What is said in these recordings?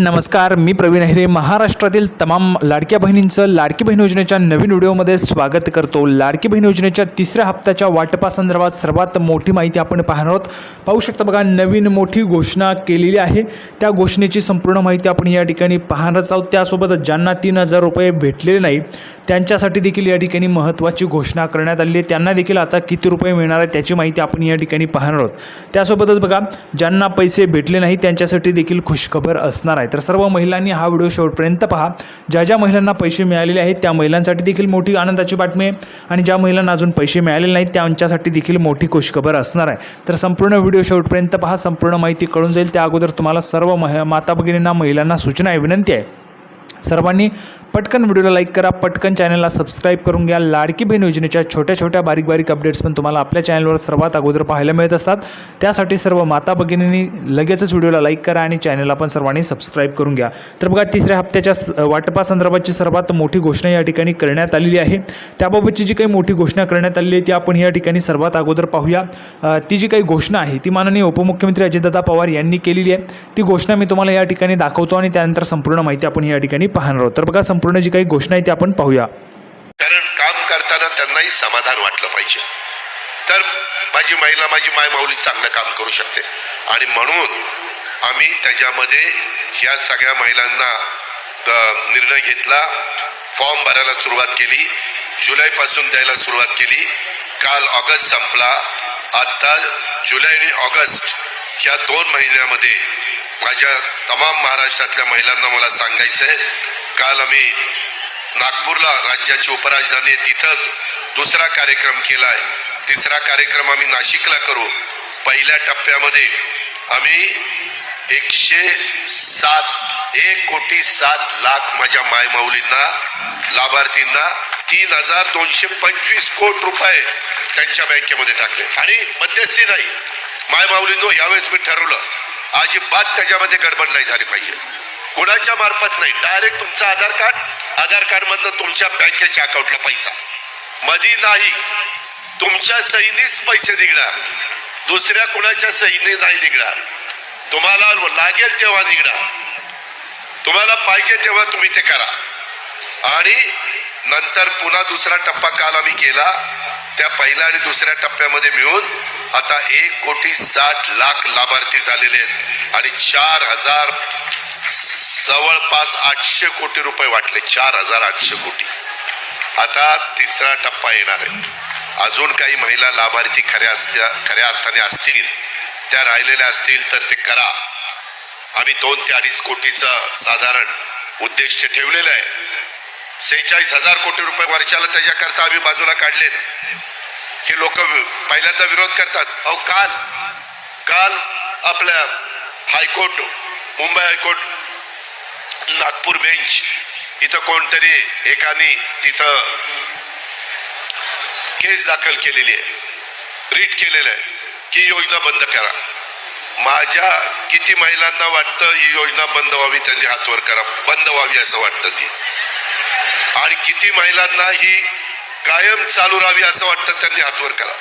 नमस्कार मी प्रवीण अहिरे महाराष्ट्रातील तमाम लाडक्या बहिणींचं लाडकी बहीण योजनेच्या नवीन व्हिडिओमध्ये स्वागत करतो. लाडकी बहीण योजनेच्या तिसऱ्या हप्त्याच्या वाटपासंदर्भात सर्वात मोठी माहिती आपण पाहणार आहोत. पाहू शकता बघा नवीन मोठी घोषणा केलेली आहे. त्या घोषणेची संपूर्ण माहिती आपण या ठिकाणी पाहणारच आहोत. त्यासोबत ज्यांना तीन हजार रुपये भेटलेले नाही त्यांच्यासाठी देखील या ठिकाणी महत्त्वाची घोषणा करण्यात आली आहे. त्यांना देखील आता किती रुपये मिळणार आहे त्याची माहिती आपण या ठिकाणी पाहणार आहोत. त्यासोबतच बघा ज्यांना पैसे भेटले नाही त्यांच्यासाठी देखील खुशखबर असणार आहे. तर सर्व महिलांनी हा व्हिडिओ शेवटपर्यंत पहा. ज्या ज्या महिलांना पैसे मिळालेले आहेत त्या महिलांसाठी देखील मोठी आनंदाची बातमी आहे. आणि ज्या महिलांना अजून पैसे मिळालेले नाहीत त्यांच्यासाठी देखील मोठी खुशखबर असणार आहे. तर संपूर्ण व्हिडिओ शेवटपर्यंत पहा. संपूर्ण माहिती कळून जाईल. त्या अगोदर तुम्हाला सर्व मह माता भगिनींना महिलांना सूचना आहे विनंती आहे. सर्वांनी पटकन व्हिडिओला लाईक करा पटकन चॅनलला सबस्क्राईब करून घ्या. लाडकी बहीण योजनेच्या छोट्या छोट्या बारीक बारीक अपडेट्स पण तुम्हाला आपल्या चॅनलवर सर्वात अगोदर पाहायला मिळत असतात. त्यासाठी सर्व माता भगिनींनी लगेचच व्हिडिओला लाईक करा आणि चॅनलला पण सर्वांनी सबस्क्राईब करून घ्या. तर बघा तिसऱ्या हप्त्याच्या स- वाटपासंदर्भातची सर्वात मोठी घोषणा या ठिकाणी करण्यात आलेली आहे. त्याबाबतची जी काही मोठी घोषणा करण्यात आलेली आहे ती आपण या ठिकाणी सर्वात अगोदर पाहूया. ती जी काही घोषणा आहे ती माननीय उपमुख्यमंत्री अजितदादा पवार यांनी केलेली आहे. ती घोषणा मी तुम्हाला या ठिकाणी दाखवतो आणि त्यानंतर संपूर्ण माहिती आपण या ठिकाणी पाहणार आहोत. तर बघा संपूर्ण जी काही घोषणा आहे ती आपण पाहूया. कारण काम करताना त्यांनाही समाधान वाटलं पाहिजे. तर माझी महिला माझी माय माऊली चांगलं काम करू शकते. आणि म्हणून आम्ही त्याच्यामध्ये ह्या सगळ्या महिलांना निर्णय घेतला. फॉर्म भरायला सुरुवात केली. जुलैपासून द्यायला सुरुवात केली. काल ऑगस्ट संपला. आता जुलै आणि ऑगस्ट ह्या दोन महिन्यामध्ये माझ्या तमाम महाराष्ट्रातल्या महिलांना मला सांगायचं आहे काल आम्ही नागपूरला राज्याची उपराजधानी आहे तिथं दुसरा कार्यक्रम केला आहे तिसरा कार्यक्रम आम्ही नाशिकला करू. पहिल्या टप्प्यामध्ये आम्ही एकशे सात एक कोटी सात लाख माझ्या मायमाऊलींना लाभार्थींना तीन हजार दोनशे पंचवीस कोटी रुपये त्यांच्या बँकेमध्ये टाकले. आणि मध्यस्थी नाही. मायमाऊलींनो यावेळेस मी ठरवलं अजिबात त्याच्यामध्ये गडबड नाही झाली पाहिजे. कुणाच्या मार्फत नाही. डायरेक्ट तुमचं आधार कार्ड आधार कार्ड मधनं तुमच्या बँकेच्या अकाउंटला पैसा. मधी नाही. तुमच्या सहीनीच पैसे निघणार. दुसऱ्या कुणाच्या सहीने नाही निघणार. तुम्हाला लागेल तेव्हा निघणार. तुम्हाला पाहिजे तेव्हा तुम्ही ते करा. आणि नंतर पुन्हा दुसरा टप्पा काल आम्ही केला त्या पहिल्या आणि दुसऱ्या टप्प्यामध्ये मिळून आता एक कोटी साठ लाख लाभार्थी झालेले आहेत आणि चार हजार जवळपास आठशे कोटी रुपये वाटले चार हजार आठशे कोटी. आता तिसरा टप्पा येणार आहे. अजून काही महिला लाभार्थी खऱ्या असत्या खऱ्या अर्थाने असतील त्या राहिलेल्या असतील तर ते करा. आम्ही दोन ते अडीच कोटीचा साधारण उद्देश ठेवलेला आहे. सेहेचाळीस हजार कोटी रुपये वर्षाला त्याच्याकरता आम्ही बाजूला काढलेत. हे लोक पहिल्यांदा विरोध करतात. अहो काल काल आपल्या high court Mumbai high court Nagpur bench इथं कोणतरी एकाने तिथं केस दाखल केलेली आहे. रीट केलेलं आहे की योजना बंद करा. माझ्या किती महिलांना वाटतं ही योजना बंद व्हावी त्यांनी हातवर करा. बंद व्हावी असं वाटतं ती. आणि किती महिलांना ही कायम चालू राहावी असं वाटतं त्यांनी हात वर करा.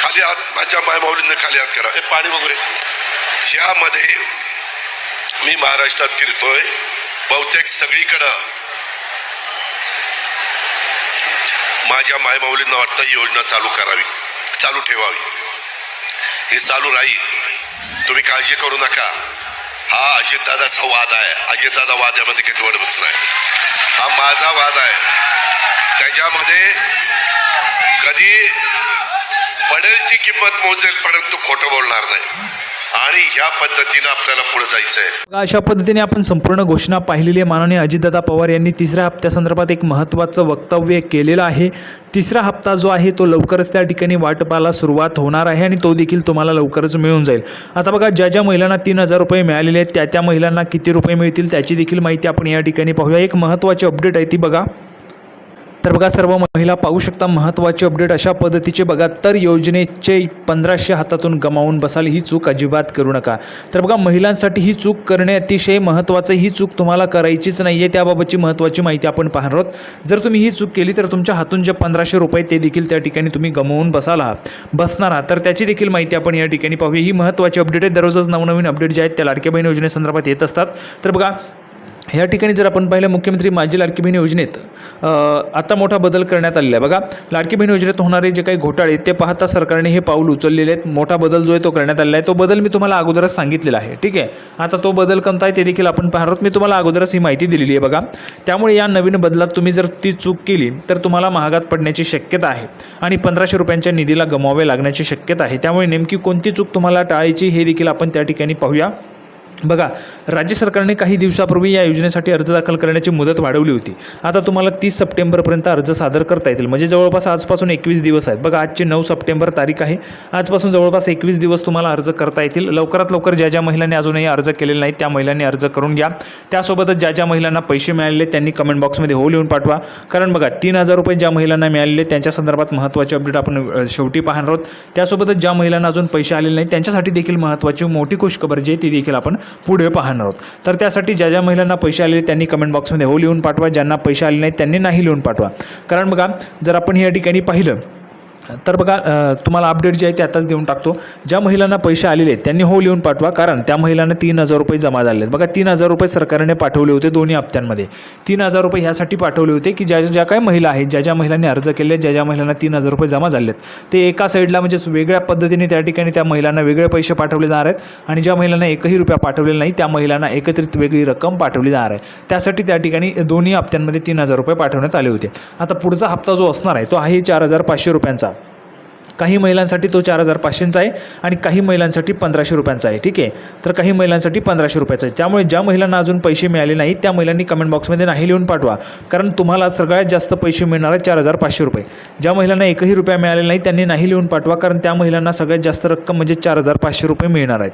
खाली हात माझ्या मायमाऊलींना खाली हात करा. हे पाणी वगैरे. ह्यामध्ये मी महाराष्ट्रात फिरतोय बहुतेक सगळीकडं. माझ्या मायमाऊलींना वाटतं ही योजना चालू करावी चालू ठेवावी. हे चालू राहील. तुम्ही काळजी करू नका. हा अजितदादाचा वाद आहे. अजितदादा वाद यामध्ये काही निवडणूक नाही. हा माझा वाद आहे. त्याच्यामध्ये कधी पडेलची किंमत मोजेल परंतु खोटं बोलणार नाही. आणि ह्या पद्धतीनं आपल्याला पुढे जायचं आहे बघा, अशा पद्धतीने आपण संपूर्ण घोषणा पाहिलेली आहे. माननीय अजितदादा पवार यांनी तिसऱ्या हप्त्यासंदर्भात एक महत्त्वाचं वक्तव्य केलेलं आहे. तिसरा हप्ता जो आहे तो लवकरच त्या ठिकाणी वाटपाला सुरुवात होणार आहे आणि तो देखील तुम्हाला लवकरच मिळून जाईल. आता बघा ज्या ज्या महिलांना तीन हजार रुपये मिळालेले आहेत त्या त्या महिलांना किती रुपये मिळतील त्याची देखील माहिती आपण या ठिकाणी पाहूया. एक महत्त्वाची अपडेट आहे ती बघा. तर बघा सर्व महिला पाहू शकता महत्त्वाचे अपडेट अशा पद्धतीचे बघा तर योजनेचे पंधराशे हातातून गमावून बसाल ही चूक अजिबात करू नका. तर बघा महिलांसाठी ही चूक करणे अतिशय महत्त्वाचं ही चूक तुम्हाला करायचीच नाही आहे त्याबाबतची महत्त्वाची माहिती आपण पाहणार आहोत. जर तुम्ही ही चूक केली तर तुमच्या हातून जे पंधराशे रुपये ते देखील त्या ठिकाणी तुम्ही गमावून बसाल आहात. बसणार आहात. तर त्याची देखील माहिती आपण या ठिकाणी पाहूया. ही महत्त्वाची अपडेट आहे. दररोजच नवनवीन अपडेट जे आहेत त्या लाडक्या बहीण योजनेसंदर्भात येत असतात. तर बघा या ठिकाणी जर आपण पाहिलं मुख्यमंत्री माझी लाडकी बहीण योजनेत आता मोठा बदल करण्यात आलेला आहे. बघा लाडकी बहीण योजनेत होणारे जे काही घोटाळे ते पाहता सरकारने हे पाऊल उचललेले आहेत. मोठा बदल जो आहे तो करण्यात आलेला आहे. तो बदल मी तुम्हाला अगोदरच सांगितलेला आहे. ठीक आहे? आता तो बदल कोणता आहे ते देखील आपण पाहणार आहोत. मी तुम्हाला अगोदरच ही माहिती दिलेली आहे बघा. त्यामुळे या नवीन बदलात तुम्ही जर ती चूक केली तर तुम्हाला महागात पडण्याची शक्यता आहे आणि पंधराशे रुपयांच्या निधीला गमावे लागण्याची शक्यता आहे. त्यामुळे नेमकी कोणती चूक तुम्हाला टाळायची हे देखील आपण त्या ठिकाणी पाहूया. बघा राज्य सरकारने काही दिवसापूर्वी या योजनेसाठी अर्ज दाखल करण्याची मुदत वाढवली होती. आता तुम्हाला तीस सप्टेंबरपर्यंत अर्ज सादर करता येतील. म्हणजे जवळपास आजपासून एकवीस दिवस आहेत. बघा आजची नऊ सप्टेंबर तारीख आहे. आजपासून जवळपास एकवीस दिवस तुम्हाला अर्ज करता येतील. लवकरात लवकर ज्या ज्या महिलांनी अजूनही अर्ज केलेले नाहीत त्या महिलांनी अर्ज करून घ्या. त्यासोबतच ज्या ज्या महिलांना पैसे मिळालेले त्यांनी कमेंट बॉक्समध्ये हो लिहून पाठवा. कारण बघा तीन हजार रुपये ज्या महिलांना मिळालेले त्यांच्या संदर्भात महत्त्वाचे अपडेट आपण शेवटी पाहणार आहोत. त्यासोबतच ज्या महिलांना अजून पैसे आलेले नाहीत त्यांच्यासाठी देखील महत्त्वाची मोठी खुशखबर जी आहे ती देखील आपण पुढे पाहणार आहोत. तर त्यासाठी ज्या ज्या महिलांना पैसे आलेले त्यांनी कमेंट बॉक्समध्ये हो लिहून पाठवा. ज्यांना पैसे आले नाहीत त्यांनी नाही लिहून पाठवा. कारण बघा जर आपण या ठिकाणी पाहिलं तर बघा तुम्हाला अपडेट जे आहे ते आताच देऊन टाकतो. ज्या महिलांना पैसे आलेले आहेत त्यांनी हो लिहून पाठवा कारण त्या महिलांना तीन हजार रुपये जमा झाले आहेत. बघा तीन हजार रुपये सरकारने पाठवले होते दोन्ही हप्त्यांमध्ये. तीन हजार रुपये ह्यासाठी पाठवले होते की ज्या ज्या काही महिला आहेत ज्या ज्या महिलांनी अर्ज केले ज्या ज्या महिलांना तीन हजार रुपये जमा झाले आहेत. ते एका साईडला म्हणजे वेगळ्या पद्धतीने त्या ठिकाणी त्या महिलांना वेगळे पैसे पाठवले जाणार आहेत आणि ज्या महिलांना एकही रुपया पाठवलेला नाही त्या महिलांना एकत्रित वेगळी रक्कम पाठवली जाणार आहे. त्यासाठी त्या ठिकाणी दोन्ही हप्त्यांमध्ये तीन हजार रुपये पाठवण्यात आले होते. आता पुढचा हप्ता जो असणार आहे तो आहे चार हजार पाचशे रुपयांचा. काही महिलांसाठी तो चार हजार पाचशेचा आहे आणि काही महिलांसाठी पंधराशे रुपयांचा आहे. ठीक आहे? तर काही महिलांसाठी पंधराशे रुपयाचा आहे. त्यामुळे ज्या महिलांना अजून पैसे मिळाले नाहीत त्या महिलांनी कमेंट बॉक्समध्ये नाही लिहून पाठवा. कारण तुम्हाला सगळ्यात जास्त पैसे मिळणार आहेत चार हजार पाचशे रुपये. ज्या महिलांना एकही रुपया मिळाले नाही त्यांनी नाही लिहून पाठवा कारण त्या महिलांना सगळ्यात जास्त रक्कम म्हणजे चार हजार पाचशे रुपये मिळणार आहेत.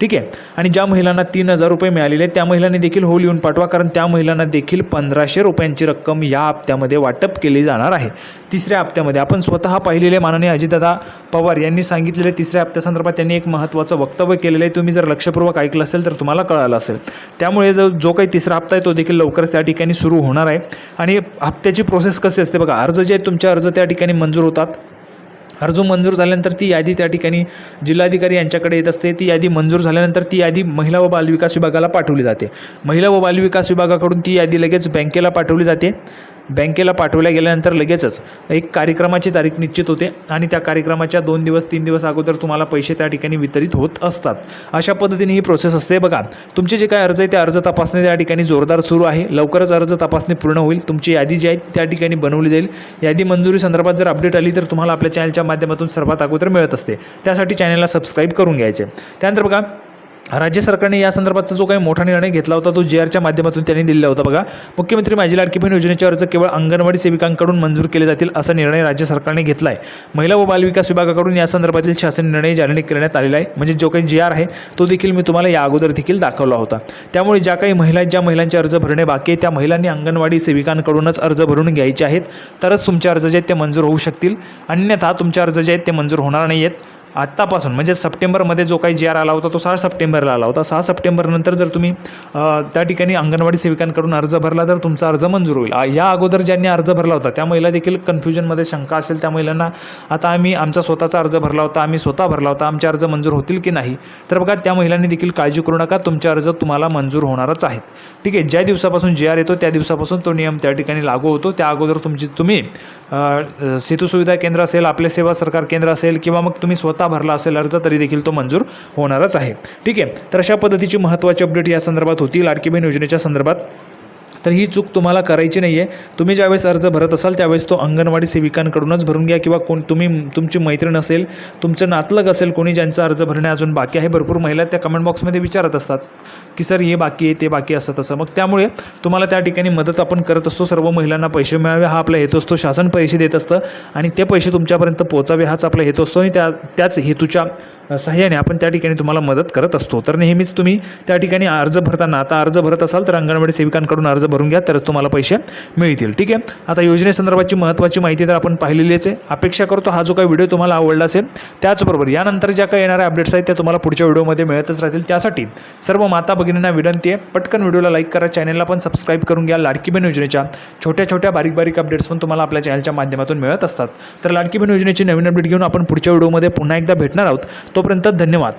ठीक आहे? आणि ज्या महिलांना तीन हजार रुपये मिळालेले आहेत त्या महिलांनी देखील हो लिहून पाठवा कारण त्या महिलांना देखील पंधराशे रुपयांची रक्कम या हप्त्यामध्ये वाटप केली जाणार आहे. तिसऱ्या हप्त्यामध्ये आपण स्वतः पाहिलेले माननीय अजितदादा पवार यांनी सांगितलेले तिसऱ्या हप्त्यासंदर्भात त्यांनी एक महत्त्वाचं वक्तव्य केलेलं आहे. तुम्ही जर लक्षपूर्वक ऐकलं असेल तर तुम्हाला कळालं असेल. त्यामुळे जो जो काही तिसरा हप्ता आहे तो देखील लवकरच त्या ठिकाणी सुरू होणार आहे. आणि हप्त्याची प्रोसेस कशी असते बघा अर्ज जे आहेत तुमचे अर्ज त्या ठिकाणी मंजूर होतात. अर्ज मंजूर झाल्यानंतर ती यादी त्या ठिकाणी जिल्हाधिकारी यांच्याकडे येत असते. ती यादी मंजूर झाल्यानंतर ती यादी महिला व बालविकास विभागाला पाठवली जाते. महिला व बालविकास विभागाकडून ती यादी लगेच बँकेला पाठवली जाते. बँकेला पाठवल्या गेल्यानंतर लगेचच एक कार्यक्रमाची तारीख निश्चित होते आणि त्या कार्यक्रमाच्या दोन दिवस तीन दिवस अगोदर तुम्हाला पैसे त्या ठिकाणी वितरित होत असतात. अशा पद्धतीने ही प्रोसेस असते. बघा तुमचे जे काय अर्ज आहे ते अर्ज तपासणी त्या ठिकाणी जोरदार सुरू आहे. लवकरच अर्ज तपासणी पूर्ण होईल. तुमची यादी जी आहे त्या ठिकाणी बनवली जाईल. यादी मंजुरी संदर्भात जर अपडेट आली तर तुम्हाला आपल्या चॅनलच्या माध्यमातून सर्वात अगोदर मिळत असते. त्यासाठी चॅनलला सबस्क्राईब करून घ्यायचे. त्यानंतर बघा राज्य सरकारने या संदर्भातचा जो काही मोठा निर्णय घेतला होता तो जे आरच्या माध्यमातून त्यांनी दिलेला होता. बघा मुख्यमंत्री माझी लाडकी बहीण योजनेचे अर्ज केवळ अंगणवाडी सेविकांकडून मंजूर केले जातील असा निर्णय राज्य सरकारने घेतला आहे महिला व बालविकास विभागाकडून या संदर्भातील शासन निर्णय जारी करण्यात आलेला आहे. म्हणजे जो काही जे आर आहे तो देखील मी तुम्हाला या अगोदर देखील दाखवला होता. त्यामुळे ज्या काही महिला ज्या महिलांचे अर्ज भरणे बाकी आहे त्या महिलांनी अंगणवाडी सेविकांकडूनच अर्ज भरून घ्यायचे आहेत. तरच तुमचे अर्ज जे आहेत ते मंजूर होऊ शकतील. अन्यथा तुमचे अर्ज जे आहेत ते मंजूर होणार नाही आहेत आत्तापासून म्हणजे सप्टेंबरमध्ये जो काही जी आर आला होता तो सहा सप्टेंबरला आला होता. सहा सप्टेंबरनंतर जर तुम्ही त्या ठिकाणी अंगणवाडी सेविकांकडून अर्ज भरला तर तुमचा अर्ज मंजूर होईल. या अगोदर ज्यांनी अर्ज भरला होता त्या महिला देखील कन्फ्युजनमध्ये शंका असेल त्या महिलांना आता आम्ही आमचा स्वतःचा अर्ज भरला होता आम्ही स्वतः भरला होता आमचे अर्ज मंजूर होतील की नाही? तर बघा त्या महिलांनी देखील काळजी करू नका तुमचे अर्ज तुम्हाला मंजूर होणारच आहेत. ठीक आहे ज्या दिवसापासून जी आर येतो त्या दिवसापासून तो नियम त्या ठिकाणी लागू होतो. त्या अगोदर तुमची तुम्ही सेतू सुविधा केंद्र असेल आपले सेवा सरकार केंद्र असेल किंवा मग तुम्ही स्वतः भरला असेल अर्ज तरी देखील तो मंजूर होणारच आहे. ठीक आहे. तर अशा पद्धतीची महत्त्वाची अपडेट या संदर्भात होती लाडकी बहीण योजनेच्या संदर्भात तर ही चूक तुम्हाला करायची नाही आहे तुम्ही ज्यावेळेस अर्ज भरत असाल त्यावेळेस तो अंगणवाडी सेविकांकडूनच भरून घ्या किंवा कोण तुम्ही तुमची मैत्रीण असेल तुमचं नातलग असेल कोणी ज्यांचा अर्ज भरणे अजून बाकी आहे भरपूर महिला त्या कमेंट बॉक्समध्ये विचारत असतात की सर हे बाकी आहे ते बाकी असं तसं. मग त्यामुळे तुम्हाला त्या ठिकाणी मदत आपण करत असतो. सर्व महिलांना पैसे मिळावे हा आपला हेतू असतो. शासन पैसे देत असतं आणि ते पैसे तुमच्यापर्यंत पोचावे हाच आपला हेतू असतो आणि त्या त्याच हेतूच्या सहाय्याने आपण त्या ठिकाणी तुम्हाला मदत करत असतो. तर नेहमीच तुम्ही त्या ठिकाणी अर्ज भरताना आता अर्ज भरत असाल तर अंगणवाडी सेविकांकडून अर्ज भरून घ्या तरच तुम्हाला पैसे मिळतील. ठीक आहे? आता योजनेसंदर्भाची महत्त्वाची माहिती तर आपण पाहिलेलीच आहे. अपेक्षा करतो हा जो काही व्हिडिओ तुम्हाला आवडला असेल त्याचबरोबर यानंतर ज्या काही येणाऱ्या अपडेट्स आहेत त्या तुम्हाला पुढच्या व्हिडिओमध्ये मिळतच राहतील. त्यासाठी सर्व माता भगिनींना विनंती आहे पटकन व्हिडिओला लाईक करा चॅनलला पण सबस्क्राईब करून घ्या. लाडकी बहीण योजनेच्या छोट्या छोट्या बारीक बारीक अपडेट्स पण तुम्हाला आपल्या चॅनलच्या माध्यमातून मिळत असतात. तर लाडकी बहीण योजनेची नवीन अपडेट घेऊन आपण पुढच्या व्हिडिओमध्ये पुन्हा एकदा भेटणार आहोत. तोपर्यंत धन्यवाद.